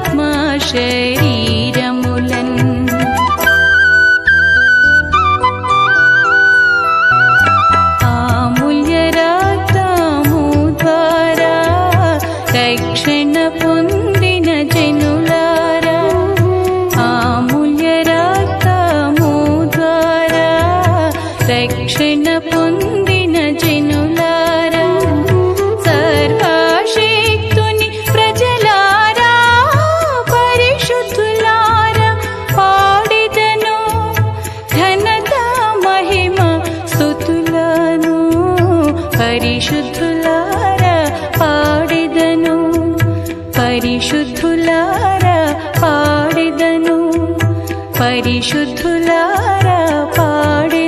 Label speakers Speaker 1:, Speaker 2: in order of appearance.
Speaker 1: ఆత్మా శరీరములన్. ఆమూల్య రక్తము ద్వారా రక్షణ పొందిన జనులారా ఆమూల్య రక్తము ద్వారా రక్షణ పొందిన జను పరిశుద్ధులార పాడిదను. పరిశుద్ధులార పాడిదను. పరిశుద్ధులార పాడి